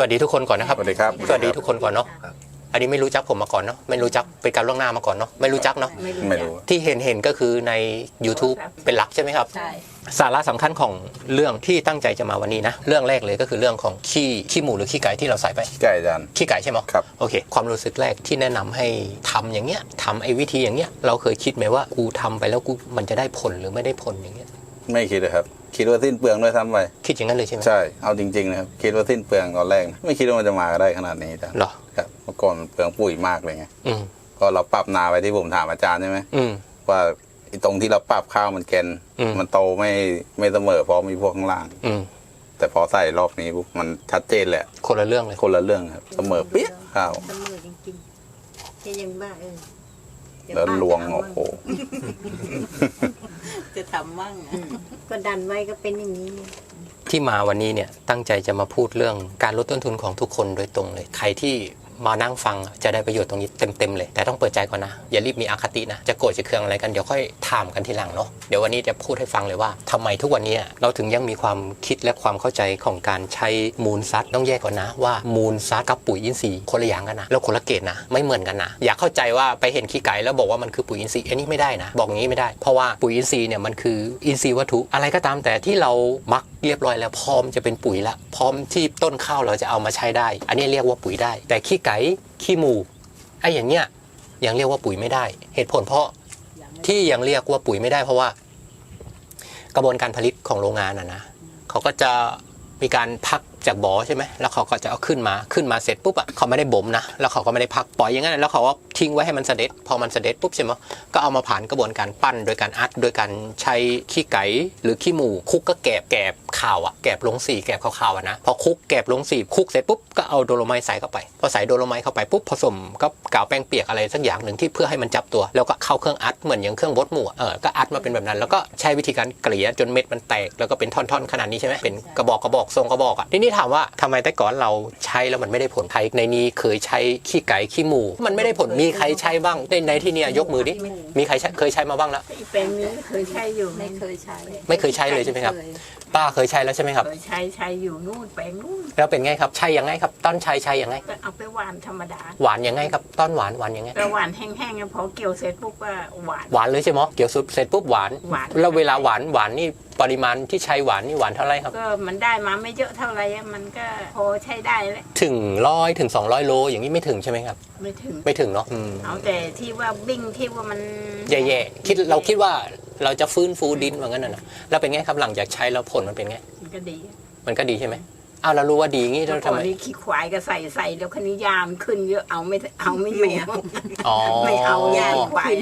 วัสดีทุกคนก่อนนะครับ สวัสดีครับ สวัสดีทุกคนก่อนเนาะครับอันนี้ไม่รู้จักผมมาก่อนเนาะ ไม่รู้จักเป็นการล่วงหน้ามาก่อนเนาะ ไม่รู้จักเนาะ ไม่รู้ ที่เห็นเห็นก็คือใน YouTube เป็นหลักใช่ไหมครับ ใช่ สาระสำคัญของเรื่องที่ตั้งใจจะมาวันนี้นะ เรื่องแรกเลยก็คือเรื่องของขี้ขี้หมูหรือขี้ไก่ที่เราใส่ไปไก่อาจารย์ ขี้ไก่ใช่ไหมครับ โอเค ความรู้สึกแรกที่แนะนำให้ทำอย่างเงี้ยทำไอ้วิธีอย่างเงี้ย เราเคยคิดไหมว่ากูทำไปแล้วกูมันจะได้ผลหรือไม่ได้ผลอย่างเงี้ย ไม่คิดเลยครับ คิดว่าสิ้นเปลืองด้วยซ้ำไปคิดอย่างนั้นเลยใช่ไหมใช่เอาจริงๆนะครับคิดว่าสิ้นเปลืองตอนแรกนะไม่คิดว่ามันจะมาได้ขนาดนี้อาจารย์เหรอครับเมื่อก่อนมันเปลืองปุ๋ยมากเลยไงอืมก็เราปรับนาไปที่ผมถามอาจารย์ใช่ไหมอืมว่าไอ้ตรงที่เราปรับข้าวมันแกนอืมมันโตไม่ไม่เสมอเพราะมีพวกข้างล่าง อืมแต่พอใส่รอบนี้ปุ๊บมันชัดเจนแหลยคนละเรื่องเลยคนละเรื่องครับเสมอเปี้ยข้าว เสมอจริงๆที่ยังบ้าเออเดี๋ย แล้วป้าลวงจะโอ้เาโหจะทำมั่งอะก็ดันไว้ก็เป็นอย่างนี้ ที่มาวันนี้เนี่ยตั้งใจจะมาพูดเรื่องการลดต้นทุนของทุกคนโดยตรงเลย ใครที่ มานั่งฟังจะได้ประโยชน์ตรงนี้เต็มๆเลย แต่ต้องเปิดใจก่อนนะ อย่ารีบมีอคตินะ จะโกรธจะเคืองอะไรกัน เดี๋ยวค่อยถามกันทีหลังเนาะเดี๋ยววันนี้จะพูดให้ฟังเลยว่าทำไมทุกวันนี้เราถึงยังมีความคิดและความเข้าใจของการใช้มูลซัดต้องแยกก่อนนะ ว่ามูลซัดกับปุ๋ยอินทรีย์คนละอย่างกันนะแล้วคนละเกรดนะ ไม่เหมือนกันนะ อย่าเข้าใจว่าไปเห็นขี้ไก่แล้วบอกว่ามันคือปุ๋ยอินทรีย์อันนี้ไม่ได้นะ บอกงี้ไม่ได้ เพราะว่าปุ๋ยอินทรีย์เนี่ยมันคืออินทรีย์วัตถุอะไรก็ตามแต่ที่เรามักเรียบร้อยแล้วพร้อมจะเป็นปุ๋ยละพร้อมที่ต้นข้าวเราจะเอามาใช้ได้ อันนี้เรียกว่าปุ๋ยได้ แต่ขี้ไก่ขี้หมูไอ้อย่างเงี้ยยังเรียกว่าปุ๋ยไม่ได้ เหตุผลเพราะที่ยังเรียกว่าปุ๋ยไม่ได้เพราะว่า กระบวนการผลิตของโรงงานนะนะเขาก็จะมีการพักจากบ่อใช่ไหมแล้วเขาก็จะเอาขึ้นมาขึ้นมาเสร็จปุ๊บอะเขาไม่ได้บ่มนะแล้วเขาก็ไม่ได้พักปล่อยอย่างนั้นแล้วเขาก็ทิ้งไว้ให้มันเสด็จ พอมันเสด็จปุ๊บใช่ไหมก็เอามาผ่านกระบวนการปั้น โดยการอัดโดยการใช้ขี้ไก่หรือขี้หมูคุกก็แกบแกบ ข่าวอะแกบลงสีแกบขาวๆอะนะพอคุกแกบลงสีคุกเสร็จปุ๊บก็เอาโดโลไมต์ใส่เข้าไปพอใส่โดโลไมต์เข้าไปปุ๊บผสมกับกาวแป้งเปียกอะไรสักอย่างหนึ่งที่เพื่อให้มันจับตัว แล้วก็เข้าเครื่องอัดเหมือนอย่างเครื่องบดหมูเออก็อัดมาเป็นแบบนั้น แล้วก็ใช้วิธีการเกลี่ยจนเม็ดมันแตกแล้วก็เป็นท่อนๆขนาดนี้ใช่ไหมเป็นกระบอกกระบอกทรงกระบอกอะทีนี้ถามว่าทำไมแต่ก่อนเราใช้แล้วมันไม่ได้ผลใครในนี้เคยใช้ขี้ไก่ขี้หมู มันไม่ได้ผลมีใครใช้บ้างในในที่นี้ยกมือดิมีใครเคยใช้มาบ้างแล้วอีแปลงนี้เคยใช้อยู่ไม่เคยใช้ ไม่เคยใช้เลยใช่ไหมครับป้าเคยใช้แล้วใช่ไหมครับ เคยใช้ใช้อยู่นู่นแปลงนู่นแล้วเป็นไงครับใช้ยังไงครับ ต้นใช้ใช้ยังไง ก็เอาไปหวานธรรมดาหวานยังไงครับต้นหวานหวานยังไงแต่หวานแห้งๆอะพอเกี่ยวเสร็จปุ๊บก็หวาน หวานเลยใช่ไหมเกี่ยวซุปเสร็จปุ๊บหวาน หวาน แล้วเวลาหวานหวานนี่ปริมาณที่ใช้หวานนี่หวานเท่าไหรครับ ก็มันได้มาไม่เยอะเท่าไหร่อะมันก็พอใช้ได้แล้วถึงร้อยถึง 200 โลอย่างนี้ไม่ถึงใช่ไหมครับ ไม่ถึง ไม่ถึงเนาะอืม เอาแต่ที่ว่าบิ้งที่ว่ามัน แย่ๆคิดเราคิดว่า เราจะฟื้นฟูดินว่างั้นนะนะแล้วเป็นไงครับหลังจากใช้แล้วผลมันเป็นไงมันก็ดี มันก็ดีใช่ไหม อ้าวเรารู้ว่าดีงี้แล้เราวทำก่อไมนนี้ขี้ควายก็ใส่ใส่แล้วคันนี้ยามนขึ้นเยอะเอาไม่เอาไม่อยู่ อ๋อไม่เอายาควาย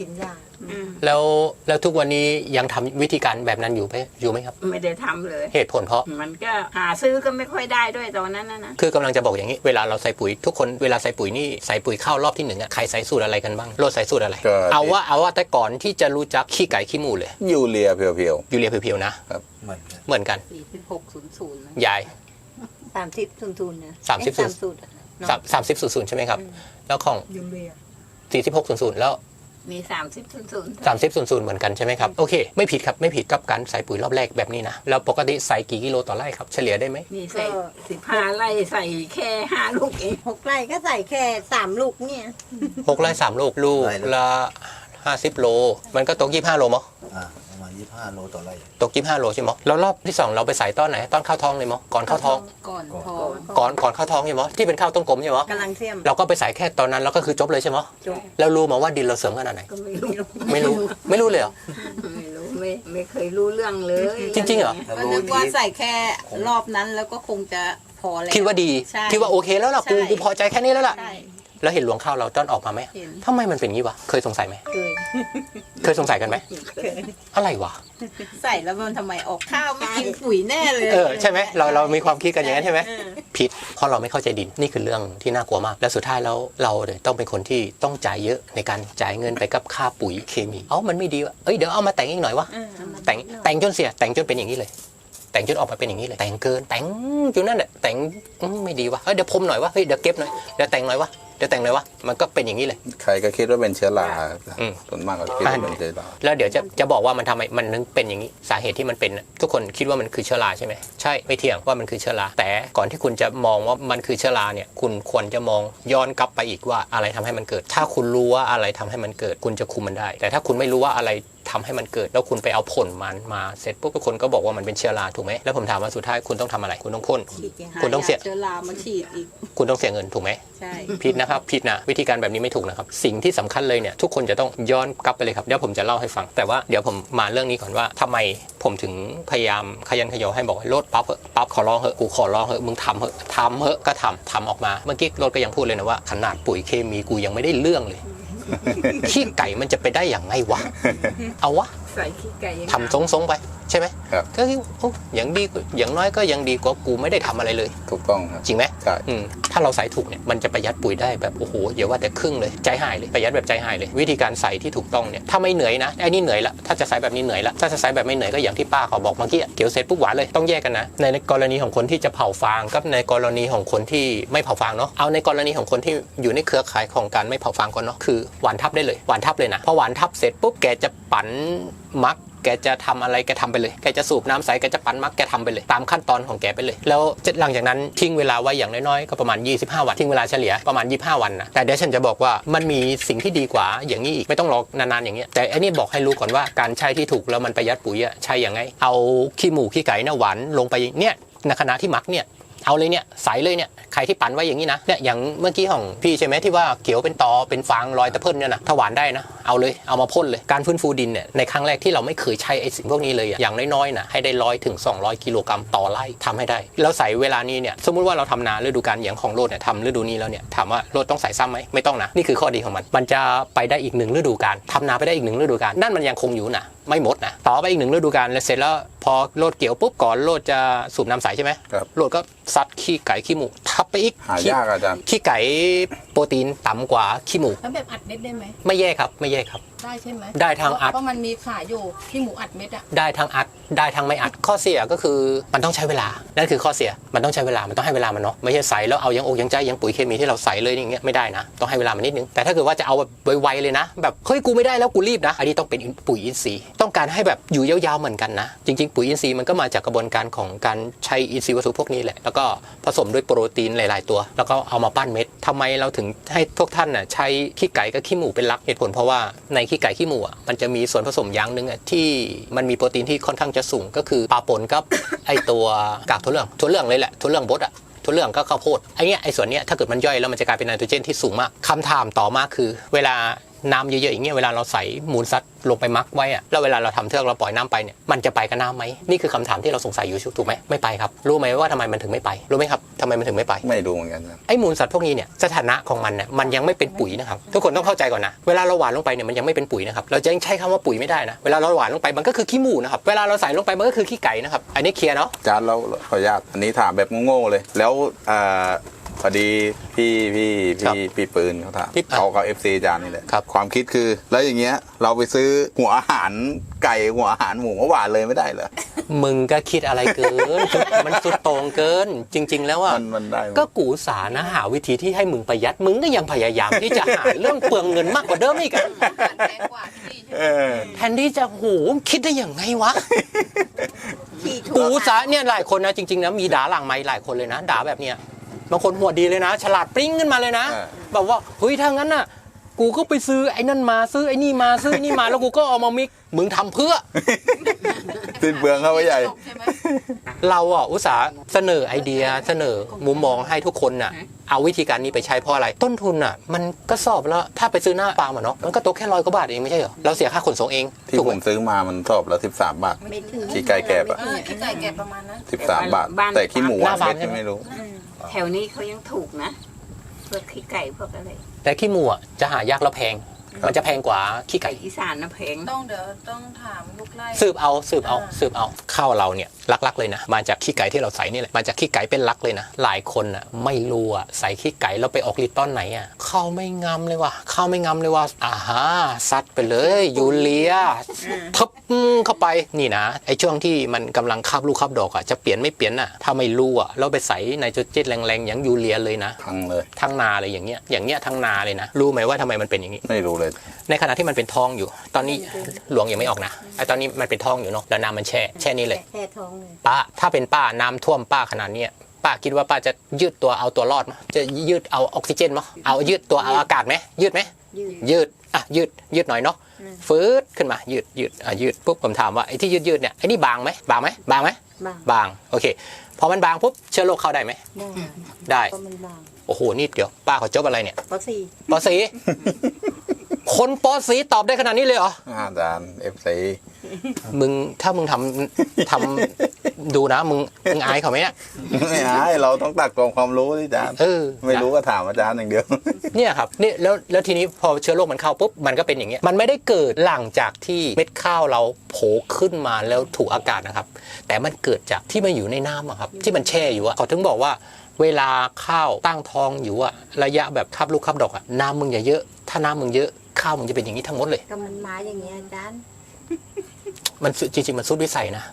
กินยาอืมแล้วแล้วทุกวันนี้ยังทำวิธีการแบบนั้นอยู่ไหมอยู่ไหมครับ ไม่ได้ทำเลย เหตุผลเพราะ มันก็หาซื้อก็ไม่ค่อยได้ด้วยตอนนั้นนะนะคือกำลังจะบอกอย่างนี้ เวลาเราใส่ปุ๋ย ทุกคนเวลาใส่ปุ๋ยนี่ใส่ปุ๋ยเข้ารอบที่หนึ่งอะใครใส่สูตรอะไรกันบ้างโลดใส่สูตรอะไร ก็ เอาว่าเอาว่าแต่ก่อนที่จะรู้จักขี้ไก่ขี้หมูเลย ยูเรียเพียว ยูเรียเพียวๆนะ เหมือนกันเหมือนกัน สี่สิบหกศูนย์ศูนย์ยาย สามสิบทุนทุนนะสามสิบเอ๊ะสูตรอะเนอะสามสามสิบศูนย์ใช่ไหมครับ แล้วของยูเรียสี่สิบหกศูนย์ศูนย์แล้วมีสามสิบทุนทุนสามสิบศูนย์ศูนย์เหมือนกันใช่ไหมครับ โอเค ไม่ผิดครับ ไม่ผิดกับการใส่ปุ๋ยรอบแรกแบบนี้นะ แล้วปกติใส่กี่กิโลต่อไร่ครับ เฉลี่ยได้ไหม มีใส่สิบห้าไร่ใส่แค่ห้าลูกเองหกไร่ก็ใส่แค่สามลูกเนี่ยหกไร่สามลูกลูกละห้าสิบโล มันก็ตกยี่ห้าโลมั้งอ่าประมาณ ยี่ห้าโลต่อไร่ตกยี่ห้าโลใช่มั้งแล้วรอบที่สองเราไปใส่ต้นไหนต้นข้าวท้องเลยมั้งก่อนข้าวท้อง ก่อนพอก่อนก่อนข้าวท้องใช่มั้งที่เป็นข้าวต้นกลมใช่มั้งกำลังเทียมเราก็ไปใส่แค่ตอนนั้นแล้วก็คือจบเลยใช่มั้งจบแล้วรู้มาว่าดินเราเสริมขนาดไหนก็ไม่รู้ไม่รู้ไม่รู้เลยเหรอไม่รู้ไม่ไม่เคยรู้เรื่องเลย จริงๆเหรอก็นึกว่าใส่แค่รอบนั้นแล้วก็คงจะพอแล้วคิดว่าดีใช่คิดว่าโอเคแล้วล่ะกูใช่กูพอใจแค่นี้แล้วล่ะใช่ แล้วเห็นหลวงข้าวเราต้นออกมาไหมเห็น ทำไมมันเป็นงี้วะ เคยสงสัยไหม เคยเคยสงสัยกันไหม เคยอะไรวะ ใส่แล้วมันทำไมออกข้าวไม่กินปุ๋ยแน่เลยเออใช่ไหมเราเรามีความคิดกันอย่างนั้นใช่ไหม เออผิด เพราะเราไม่เข้าใจดิน นี่คือเรื่องที่น่ากลัวมาก แล้วสุดท้ายแล้วเราเนี่ยต้องเป็นคนที่ต้องจ่ายเยอะในการจ่ายเงินไปกับค่าปุ๋ยเคมี เอ้ามันไม่ดีวะเอ้ยเดี๋ยวเอามาแต่งอีกหน่อยวะ เออแต่งแต่งจนเสีย แต่งจนเป็นอย่างนี้เลย แต่งจนออกมาเป็นอย่างนี้เลย แต่งเกินแต่งจนนั่นแหละแต่งอืมไม่ดีวะเฮ้ยเดี๋ยวพรมหน่อยวะเฮ้ยเดี๋ยวเก็บหน่อยเดี๋ยวแต่งหน่อยวะ เดี๋ยวแต่งเลยวะมันก็เป็นอย่างนี้เลย ใครก็คิดว่าเป็นเชื้อราอืม ส่วนมากก็คิดว่าเป็นเชื้อราแล้วเดี๋ยวจะจะบอกว่ามันทำไมมันถึงเป็นอย่างนี้สาเหตุที่มันเป็นน่ะทุกคนคิดว่ามันคือเชื้อราใช่ไหมใช่ไม่เถียงว่ามันคือเชื้อราแต่ก่อนที่คุณจะมองว่ามันคือเชื้อราเนี่ยคุณควรจะมองย้อนกลับไปอีกว่าอะไรทำให้มันเกิด ถ้าคุณรู้ว่าอะไรทำให้มันเกิด คุณจะคุมมันได้ แต่ถ้าคุณไม่รู้ว่าอะไรทำให้มันเกิด แล้วคุณไปเอาผลมันมาเสร็จปุ๊บทุกคนก็บอกว่ามันเป็นเชื้อราถูกไหมแล้วผมถามว่าสุดท้ายคุณต้องทำอะไร คุณต้องพ่นคุณต้องเสียเชื้อรามาฉีดอีก คุณต้องเสียเงินถูกไหมใช่ ผิดนะครับผิดนะวิธีการแบบนี้ไม่ถูกนะครับ สิ่งที่สำคัญเลยเนี่ยทุกคนจะต้องย้อนกลับไปเลยครับเดี๋ยวผมจะเล่าให้ฟัง แต่ว่าเดี๋ยวผมมาเรื่องนี้ก่อนว่าทำไมผมถึงพยายามขยันขยอให้บอกว่าโลดปั๊บเหอะปั๊บขอร้องเหอะกูขอร้องเหอะมึงทำเหอะทำเหอะก็ทำทำออกมาเมื่อกี้โลดก็ยังพูดเลยนะว่าขนาดปุ๋ยเคมีกูยังไม่ได้เรื่องเลย ขี้ไก่มันจะไปได้อย่างไงวะเอาวะใส่ขี้ไก่ยังทำทรงๆไป ใช่ไหมครับก็คิดโอ้อย่างดีอย่างน้อยก็ยังดีกว่ากูไม่ได้ทำอะไรเลย ถูกต้องครับจริงไหมใช่อืมถ้าเราใส่ถูกเนี่ยมันจะประหยัดปุ๋ยได้แบบโอ้โหอย่าว่าแต่ครึ่งเลยใจหายเลยประหยัดแบบใจหายเลย วิธีการใส่ที่ถูกต้องเนี่ยถ้าไม่เหนื่อยนะไอ้นี่เหนื่อยละถ้าจะใส่แบบนี้เหนื่อยละถ้าจะใส่แบบไม่เหนื่อยก็อย่างที่ป้าเขาบอกเมื่อกี้อะเกี่ยวเสร็จปุ๊บหวานเลยต้องแยกกันนะในกรณีของคนที่จะเผาฟางกับในกรณีของคนที่ไม่เผาฟางเนาะเอาในกรณีของคนที่อยู่ในเครือข่ายของการไม่เผาฟางก่อนเนาะคือหวานทับได้เลยหวานทับเลยนะพอหวานทับเสร็จปุ๊บแกจะปั่นมักแกจะทำอะไรแกทำไปเลย แกจะสูบน้ำใสแกจะปั่นมักแกทำไปเลย ตามขั้นตอนของแกไปเลย แล้วหลังจากนั้นทิ้งเวลาไว้อย่างน้อยๆก็ประมาณ 25 วันทิ้งเวลาเฉลี่ยประมาณ 25 วันนะแต่เดี๋ยวฉันจะบอกว่ามันมีสิ่งที่ดีกว่าอย่างนี้อีกไม่ต้องรอนานๆอย่างเงี้ยแต่อันนี้บอกให้รู้ก่อนว่าการใช้ที่ถูกแล้วมันประหยัดปุ๋ยอะใช่ยังไง เอาขี้หมูขี้ไก่หน้าหวานลงไปเนี่ยในขณะที่มักเนี่ย เอาเลยเนี่ยใสเลยเนี่ยใครที่ปั่นไว้อย่างนี้นะเนี่ยอย่างเมื่อกี้ของพี่ใช่ไหมที่ว่าเขียวเป็นตอเป็นฟางลอยตะเพิ่นเนี่ยนะถ้าหวานได้นะเอาเลยเอามาพ่นเลยการฟื้นฟูดินเนี่ยในครั้งแรกที่เราไม่เคยใช้ไอ้สิ่งพวกนี้เลยอย่างน้อยๆนะให้ได้ร้อยถึง 200 กิโลกรัมต่อไร่ทำให้ได้แล้วใส่เวลานี้เนี่ยสมมุติว่าเราทำนาฤดูกาลอย่างของโรดเนี่ยทำฤดูนี้แล้วเนี่ยถามว่าโรดต้องใส่ซ้ำไหมไม่ต้องนะนี่คือข้อดีของมัน มันจะไปได้อีกหนึ่งฤดูกาลทำนาไปได้อีกหนึ่งฤดูกาลนั่นมันยังคงอยู่นะ ไม่หมดนะต่อไปอีกหนึ่งฤดูกาลแล้วเสร็จแล้วพอโรดเกี่ยวปุ๊บก่อนโรดจะสูบน้ำใสใช่ไหมครับโรดก็ซัดขี้ไก่ขี้หมูทับไปอีกหายากอาจารย์ขี้ไก่โปรตีนต่ำกว่าขี้หมูแล้วแบบอัดเม็ดได้ไหมไม่แย่ครับไม่แย่ครับได้ใช่ไหมได้ทางอัด เพราะมันมีขายอยู่ที่หมูอัดเม็ดอะได้ทั้งอัดได้ทั้งไม่อัดข้อเสียก็คือมันต้องใช้เวลา นั่นคือข้อเสียมันต้องใช้เวลามันต้องให้เวลามันเนาะไม่ใช่ใส่แล้วเอายังอกยังใจยังปุ๋ยเคมีที่เราใส่เลยอย่างเงี้ยไม่ได้นะต้องให้เวลามันนิดนึงแต่ถ้าเกิดว่าจะเอาแบบไวๆเลยนะ แบบเฮ้ยกูไม่ได้แล้วกูรีบนะอันนี้ต้องเป็นปุ๋ยอินทรีย์ต้องการให้แบบอยู่ยาวๆเหมือนกันนะ จริง ๆ ปุ๋ยอินทรีย์มันก็มาจากกระบวนการของการใช้อินทรีย์วัตถุพวกนี้แหละแล้วก็ผสมด้วยโปรตีนหลาย ๆ ตัว แล้วก็เอามาปั้นเม็ดทำไมเราถึงให้พวกท่านน่ะใช้ขี้ไก่กับขี้หมูเป็นหลักเหตุผลเพราะว่าในขี้ไก่ขี้หมูอะมันจะมีส่วนผสมอย่างหนึ่งอะที่มันมีโปรตีนที่ค่อนข้างจะสูงก็คือปลาปนกับไอตัวกากถั่วเหลืองถั่วเหลืองเลยแหละถั่วเหลืองบดอะถั่วเหลืองก็ข้าวโพดไอเนี้ยไอส่วนเนี้ยถ้าเกิดมันย่อยแล้วมันจะกลายเป็นไนโตรเจนที่สูงมากคำถามต่อมาคือ เวลา น้ำเยอะๆอย่างเงี้ยเวลาเราใส่มูลสัตว์ลงไปมักไว้อะแล้วเวลาเราทำเทือกเราปล่อยน้ำไปเนี่ยมันจะไปกับน้ำไหมนี่คือคำถามที่เราสงสัยอยู่ถูกไหมไม่ไปครับรู้ไหมว่าทำไมมันถึงไม่ไปรู้ไหมครับทำไมมันถึงไม่ไป ไม่รู้เหมือนกันครับไอ้มูลสัตว์พวกนี้เนี่ยสถานะของมันเนี่ยมันยังไม่เป็นปุ๋ยนะครับทุกคนต้องเข้าใจก่อนนะเวลาเราหวานลงไปเนี่ยมันยังไม่เป็นปุ๋ยนะครับเราจะยังใช้คำว่าปุ๋ยไม่ได้นะเวลาเราหวานลงไปมันก็คือขี้หมูนะครับเวลาเราใส่ลงไปมันก็คือขี้ไก่นะครับอันนี้เคลียร์เนาะอาจารย์เราขออนุญาตอันนี้ถามแบบโง่ๆเลย แล้วอ่า พอดีพี่พี่พี่พี่ปืนเขาถามเขาเขาเอฟซีอาจารย์นี่แหละความคิดคือ แล้วอย่างเงี้ย เราไปซื้อหัวอาหารไก่หัวอาหารหมูมาหวานเลยไม่ได้เหรอ มึงก็คิดอะไรเกิน มันสุดโต่งเกิน จริง ๆ แล้วอะมันมันได้ไหมก็กูอุตสาห์นะหาวิธีที่ให้มึงประหยัดมึงก็ยังพยายามที่จะหาเรื่องเปลืองเงินมากกว่าเดิมอีกอะแพงกว่าที่ใช่ไหมเออ แทนที่จะโหคิดได้ยังไงวะ ขี้ถั่กูวอุตสาห์เนี่ยหลายคนนะจริงๆนะมีด่าหลังไม้หลายคนเลยนะด่าแบบเนี้ย บางคนหัวดีเลยนะ ฉลาดปริ้งขึ้นมาเลยนะเออแบบว่าเฮ้ยถ้างั้นน่ะ กูก็ไปซื้อไอ้นั่นมาซื้อไอ้นี่มาซื้อไอ้นี่มาแล้วกูก็เอามามิกมึงทำเพื่อสิ้นเปลืองเข้าไปใหญ่ใช่ไหมเราอะอุตสาห์เสนอไอเดียเสนอมุมมองให้ทุกคนน่ะ เอาวิธีการนี้ไปใช้เพราะอะไร ต้นทุนอะ มันก็สอบแล้วถ้าไปซื้อหน้าฟาร์มอะเนาะมันก็ตกแค่ร้อยกว่าบาทเองไม่ใช่เหรอเราเสียค่าขนส่งเองที่ถูกผไหมมซื้อมามันสอบแล้วสิบสามบาทไม่ถึงขี้ไก่แกบอะเออขี้ไก่แกะประมาณนั้นสิบสามบาท แต่ขี้หมูอะเม็ดยังไม่รู้ แถวนี้เขายังถูกนะพวกขี้ไก่พวกอะไร แต่ขี้หมูอะจะหายากแล้วแพง มันจะแพงกว่าขี้ไก่อีสานนะแพงต้องเดี๋ยวต้องถามลูกไล่สืบเอาสืบเอาอ่าสืบเอาข้าวเราเนี่ยลักๆเลยนะ มาจากขี้ไก่ที่เราใส่นี่แหละมาจากขี้ไก่เป็นลักเลยนะ หลายคนอะไม่รู้อะใส่ขี้ไก่แล้วไปออกฤทธิ์ตอนไหนอะข้าวไม่งามเลยว่ะข้าวไม่งามเลยว่ะอ่าฮะซัดไปเลยยูเรียทับเข้าไปนี่นะไอ้ช่วงที่มันกำลังคาบลูกคาบดอกอะจะเปลี่ยนไม่เปลี่ยนอะถ้าไม่รู้อะเราไปใส่ไนโตรเจนแรงๆอย่างยูเรียเลยนะพังเลยทั้งนาเลยอย่างเงี้ยอย่างเงี้ยทั้งนาเลยนะ รู้ไหมว่าทำไมมันเป็นอย่างนี้ไม่รู้เลยในขณะที่มันเป็นทองอยู่ ตอนนี้หลวงยังไม่ออกนะไอตอนนี้มันเป็นทองอยู่เนาะแล้วน้ำมันแช่แช่นี้เลย แค่ท้องเลยป้าถ้าเป็นป้าน้ำท่วมป้าขนาดเนี้ยป้าคิดว่าป้าจะยืดตัวเอาตัวรอดมั้ยจะยืดเอาออกซิเจนมั้ยเอายืดตัวเอาอากาศไหมยืดไหม ยืด ยืด อะ ยืด ยืดหน่อยเนาะ อืม ฟืดขึ้นมา ยืด ยืด อะ ยืด ปุ๊บ ผมถามว่าไอ้ที่ยืดยืดเนี่ย ไอ้นี่บางไหม บางไหม บางไหม บางบาง โอเค พอมันบางปุ๊บ เชื้อโรคเข้าได้ไหม ได้ได้เพราะมันบางโอ้โห นี่เดี๋ยว ป้าเขาจบอะไรเนี่ย เพราะสี่ปอสี คนปอสีตอบได้ขนาดนี้เลยเหรออาจารย์เอฟซีมึงถ้ามึงทำทำดูนะ มึงมึงอายเขาไหมเนี่ยไม่หายเราต้องตักตรงความรู้ที่อาจารย์ เออไม่รู้ก็ถามอาจารย์อย่างเดียว เนี่ยครับนี่แล้วแล้วทีนี้พอเชื้อโรคมันเข้าปุ๊บมันก็เป็นอย่างเงี้ยมันไม่ได้เกิดหลังจากที่เม็ดข้าวเราโผล่ขึ้นมาแล้วถูกอากาศนะครับ แต่มันเกิดจากที่มันอยู่ในน้ำอะครับ ที่มันแช่อยู่อะเขาถึงบอกว่า เวลาข้าวตั้งท้องอยู่อะระยะแบบคับลูกคับดอกอะน้ำมึงอย่าเยอะ ถ้าน้ำมึงเยอะข้าวมึงจะเป็นอย่างนี้ทั้งหมดเลย ก็มันมาอย่างเงี้ยอาจารย์ มันสุดจริงๆมันสุดวิสัยนะ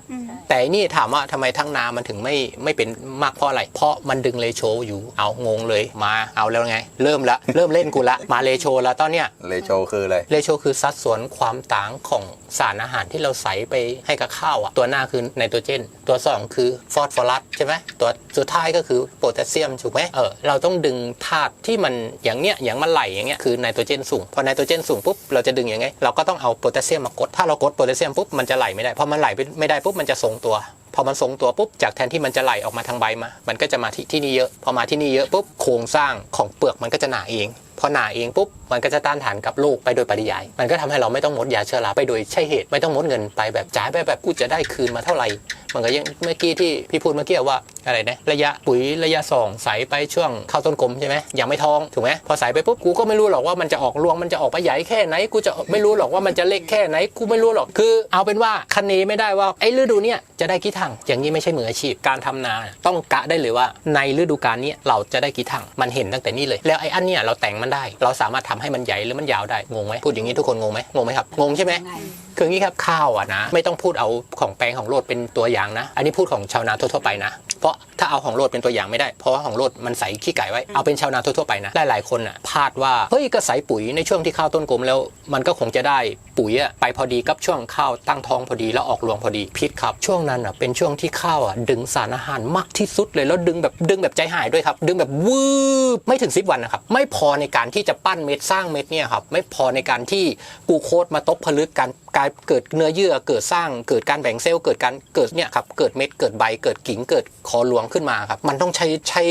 แต่นี่ถามว่าทำไมทั้งนามันถึงไม่ไม่เป็นมากเพราะอะไร เพราะมันดึงเลโชอยู่เอางงเลยมาเอาแล้วไง เริ่มละเริ่มเล่นกูละมาเลโชแล้วตอนเนี้ยเลโชคืออะไรเลโชคือสัดส่วนความต่างของสารอาหารที่เราใส่ไปให้กับข้าวอะตัวหน้าคือไนโตรเจน ตัวสองคือฟอสฟอรัสใช่ไหมตัวสุดท้ายก็คือโพแทสเซียมถูกไหมเออเราต้องดึงธาตุที่มันอย่างเนี้ยอย่างมันไหลอย่างเงี้ยคือไนโตรเจนสูงพอไนโตรเจนสูงปุ๊บเราจะดึงยังไงเราก็ต้องเอาโพแทสเซียมมากดถ้าเรากดโพแทสเซียมปุ๊บมันจะไหลไม่ได้พอมันไหลไปไม่ได้ปุ๊บมันจะทรงตัวพอมันทรงตัวปุ๊บจากแทนที่มันจะไหลออกมาทางใบมา มันก็จะมาที่ที่นี่เยอะ พอมาที่นี่เยอะปุ๊บโครงสร้างของเปลือกมันก็จะหนาเอง พอหนาเองปุ๊บมันก็จะต้านทานกับลูกไปโดยปริยาย มันก็ทำให้เราไม่ต้องหมดยาเชื้อราไปโดยใช่เหตุไม่ต้องหมดเงินไปแบบจ่ายไปแบบกูจะได้คืนมาเท่าไหร่ มันก็ยังเมื่อกี้ที่พี่พูดเมื่อกี้ว่าอะไรนะระยะปุ๋ยระยะสองใส่ไปช่วงเข้าต้นกลมใช่ไหมยังไม่ท้องถูกไหมพอใส่ไปปุ๊บกูก็ไม่รู้หรอกว่ามันจะออกรวงมันจะออกไปใหญ่แค่ไหนกูจะไม่รู้หรอกว่ามันจะเล็กแค่ไหนกูไม่รู้หรอกคือ เอาเป็นว่าคันนี้ไม่ได้ว่าไอ้ฤดูเนี้ยจะได้กี่ถังอย่างนี้ไม่ใช่มืออาชีพการทำนาต้องกะได้เลยว่าในฤดูกาลเนี้ยเราจะได้กี่ถังมันเห็นตั้งแต่นี้เลย แล้วไอ้อันเนี้ยเราแต่งมันได้ เราสามารถทำให้มันใหญ่หรือมันยาวได้งงไหมพูดอย่างนี้ทุกคนงงไหมงงไหมครับงงใช่ไหมคืออย่างนี้ครับข้าวอะนะไม่ต้องพูดเอาของแปลงของโรดเป็นตัวอย่างนะ อันนี้พูดของชาวนาทั่วๆไปนะ เพราะถ้าเอาของโรดเป็นตัวอย่างไม่ได้ เพราะว่าของโรดมันใส่ขี้ไก่ไว้ เอาเป็นชาวนาทั่วๆไปนะ หลายๆคนอะพลาดว่า เฮ้ยก็ใส่ปุ๋ยในช่วงที่ข้าวต้นกลมแล้ว มันก็คงจะได้ปุ๋ยอะไปพอดีกับช่วงข้าวตั้งท้องพอดีแล้วออกรวงพอดีพิษครับ ช่วงนั้นอะเป็นช่วงที่ข้าวอะดึงสารอาหารมากที่สุดเลยแล้วดึงแบบดึงแบบใจหายด้วยครับ ดึงแบบวืบไม่ถึง10วันนะครับไม่พอในการที่จะปั้นเม็ดสร้างเม็ดเนี่ยครับไม่พอในการที่กลูโคสมาตบผลึกการกลายเกิดเนื้อเยื่อเกิดสร้างเกิดการแบ่งเซลล์เกิดการเกิดเนี่ยครับเกิดเม็ดเกิดใบเกิดกิ่งเกิดคอหลวงขึ้นมาครับมันต้องใช้ใช้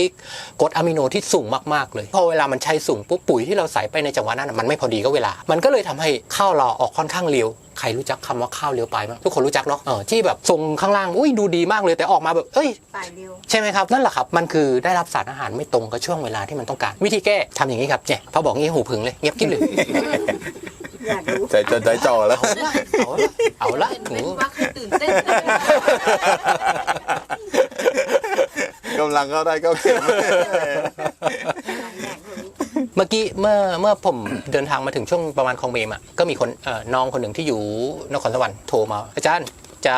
กรดอะมิโนที่สูงมากๆเลยพอเวลามันใช้สูงปุ๊บปุ๋ยที่เราใส่ไปในจังหวะนั้นนะมันไม่พอดีก็เวลา มันก็เลยทำให้ข้าวเราออกค่อนข้างเร็วใครรู้จักคำว่าข้าวเลี้ยวไปมั้งทุกคนรู้จักเนาะเออที่แบบทรงข้างล่างอุ้ยดูดีมากเลยแต่ออกมาแบบเอ้ยปลายเดียวใช่ไหมครับนั่นแหละครับมันคือได้รับสารอาหารไม่ตรงกับช่วงเวลาที่มันต้องการ วิธีแก้ทำอย่างนี้ครับเนี่ยพอบอกงี้หูผึ่งเลยเงียบกิ๊บเลย อยากรู้ใจจดใจจ่อแล้ว เอาละเอาละหนูเป็นวักให้ตื่นเต้นกำลังเข้าได้ก็เข็มเมื่อกี้เมื่อเมื่อผมเดินทางมาถึงช่วงประมาณคลองเบมอะก็มีคนเอ่อน้องคนหนึ่งที่อยู่นครสวรรค์โทรมาอาจารย์ จะ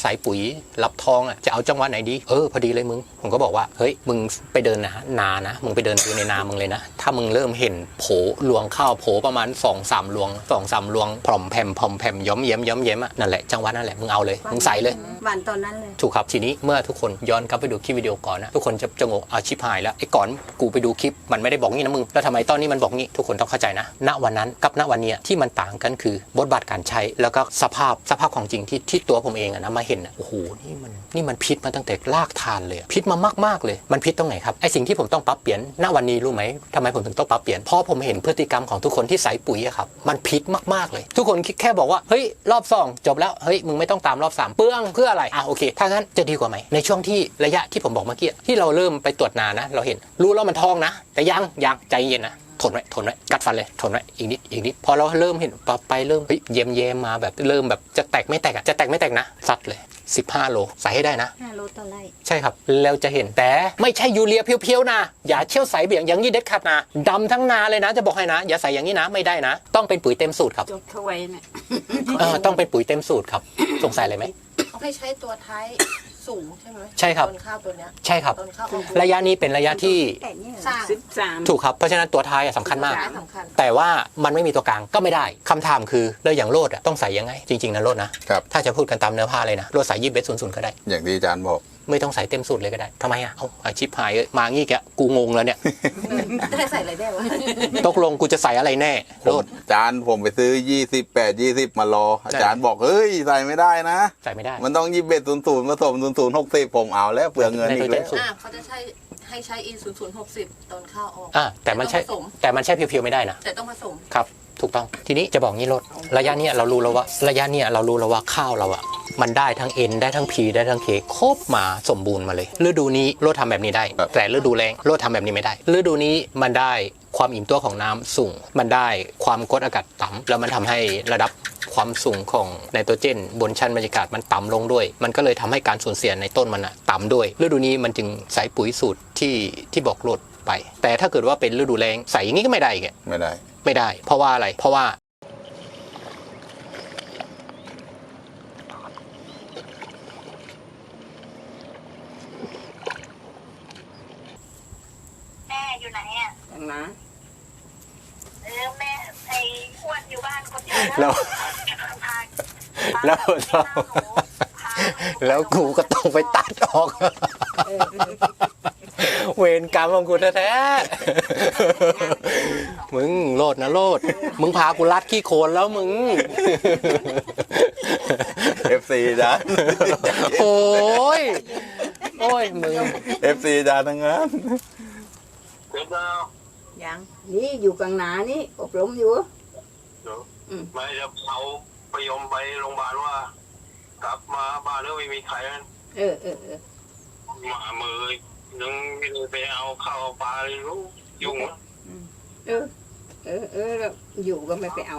ใส่ปุ๋ยรับทองอะจะเอาจังหวะไหนดีเออพอดีเลยมึง ผมก็บอกว่าเฮ้ยมึงไปเดินนะนานะ มึงไปเดินดูในนามึงเลยนะ ถ้ามึงเริ่มเห็นโผลวงข้าวโผประมาณ2อสามลวงสองสามลวงพร่อมแผ่มพร่อมแผ่มย้อมเย้มย้อมเย้มอะนั่นแหละจังหวะนั่นแหละมึงเอาเลยมึงใส่เลยหวานตอนนั้นเลยถูกครับทีนี้เมื่อทุกคนย้อนกลับไปดูคลิปวิดีโอก่อนนะทุกคนจะจะงงอาชิพหายแล้วไอ้ก่อนกูไปดูคลิปมันไม่ได้บอกงี้นะมึงแล้วทำไมตอนนี้มันบอกงี้ทุกคนต้องเข้าใจนะ ณวันนั้นกับณวันเนี้ยที่มันต่างกันคือบทบาทการใช้แล้วก็สภาพสภาพของจริงที่ที่ตัวผมเองอะนะมาเห็นอะโอ้โหนี่มันนี่มันพิษมาตั้งแต่รากฐานเลยพิษมามากๆเลย มันพิษตรงไหนครับไอสิ่งที่ผมต้องปรับเปลี่ยนณวันนี้รู้ไหมทำไมผมถึงต้องปรับเปลี่ยนเพราะผมเห็นพฤติกรรมของทุกคนที่ใส่ปุ๋ยอะครับมันพิษมากๆเลย ทุกคนคิดแค่บอกว่าเฮ้ยรอบสองจบแล้วเฮ้ยมึงไม่ต้องตามรอบสามเปลืองเพื่ออะไรอะโอเคถ้างั้นจะดีกว่าไหมในช่วงที่ระยะที่ผมบอกเมื่อกี้ที่เราเริ่มไปตรวจนานะ เราเห็นรู้แล้วมันทองนะ แต่ยังยังใจเย็นนะ ทนไว้ทนไว้กัดฟันเลยทนไว้อีกนิดอีกนิดพอเราเริ่มเห็นปะไปเริ่มเฮ้ยเยมเยมมาแบบเริ่มแบบจะแตกไม่แตกอะจะแตกไม่แตกนะซัดเลย 15 โลใส่ให้ได้นะ 5 โลต่อไร่ใช่ครับ แล้วจะเห็นแต่ไม่ใช่ยูเรียเพียวๆนะ อย่าเชี่ยวใส่เบี่ยงอย่างนี้เด็ดขาดนะดำทั้งนาเลยนะ จะบอกให้นะ อย่าใส่อย่างนี้นะไม่ได้นะ ต้องเป็นปุ๋ยเต็มสูตรครับจดเข้าไว้เนี่ยเออต้องเป็นปุ๋ยเต็มสูตรครับสงสัยอะไรไหมเขาให้ใช้ตัวท้าย สูงใช่ไหมใช่ครับ ต้นข้าวตัวเนี้ยใช่ครับ ต้นข้าวของระยะนี้เป็นระยะที่แต่เนี่ยสร้างสิบสาม ถูกครับ เพราะฉะนั้นตัวท้ายอะสำคัญมากท้ายสำคัญ แต่ว่ามันไม่มีตัวกลางก็ไม่ได้คำถามคือแล้วอย่างโลดอะต้องใส่ยังไง จริง ๆนะโลดนะครับ ถ้าจะพูดกันตามเนื้อผ้าเลยนะโลดใส่ยี่สิบเอ็ดศูนย์ศูนย์ก็ได้ อย่างที่อาจารย์บอก ไม่ต้องใส่เต็มสูตรเลยก็ได้ทำไมอะเอาอาชิปหายเอ้ยมางี้แกกูงงแล้วเนี่ยได้ใส่อะไรได้วะตกลงกูจะใส่อะไรแน่โลดอาจารย์ผมไปซื้อ 28 20 มารอ อาจารย์บอกเฮ้ยใส่ไม่ได้นะ ใส่ไม่ได้ มันต้องยี่สิบเอ็ดศูนย์ศูนย์ผสมศูนย์ศูนย์หกสิบผมเอาแล้วเปลืองเงินอีกแล้วอ่าเขาจะใช้ให้ใช้ e 0 0 6 0ต้นข้าวออกอ่าแต่มันใช่ต้องผสมแต่มันใช่เพียวๆไม่ได้นะแต่ต้องผสมครับ ถูกต้องทีนี้จะบอกงี้รถระยะเนี้ยเรารู้แล้วว่าระยะเนี้ยเรารู้แล้วว่าข้าวเราอะมันได้ทั้ง N ได้ทั้ง P ได้ทั้ง K ครบมาสมบูรณ์มาเลยฤดูนี้รถทำแบบนี้ได้ ครับ แต่ฤดูแรงรถทำแบบนี้ไม่ได้ฤดูนี้มันได้ความอิ่มตัวของน้ำสูง มันได้ความกดอากาศต่ำแล้วมันทำให้ระดับความสูงของไนโตรเจน บนชั้นบรรยากาศมันต่ำลงด้วย มันก็เลยทำให้การสูญเสียในต้นมันอะต่ำด้วยฤดูนี้มันจึงใส่ปุ๋ยสูตรที่ที่บอกโลด ไป แต่ถ้าเกิดว่าเป็นฤดูแรงใส่อย่างนี้ก็ไม่ได้อีกอะไม่ได้ไม่ได้ เพราะว่าอะไรเพราะว่าแม่อยู่ไหนอะอย่างนั้นเออแม่ไอ้อ้วนอยู่บ้านคนเดียวแล้วพาแล้วพาไปหาหมูพาไปแล้วกูก็ต้องไปตัดออก เวรกรรมของกูแท้ๆ มึงโลดนะโลด มึงพากูลัดขี้โคลนแล้วมึง FC อาจารย์โอ้ย โอ้ย มึง FC อาจารย์ทั้งนั้นยังนี่อยู่กลางนานี่อบรมอยู่ไม่จะเอาไปยมไปโรงพยาบาลว่ากลับมาบ้านแล้วไม่มีใครนะเออเออเออมาเม ยังไม่ได้ไปเอาข้าวปลาเลยรู้ยุ่ง เออ เออ เออแล้วอยู่ก็ไม่ไปเอา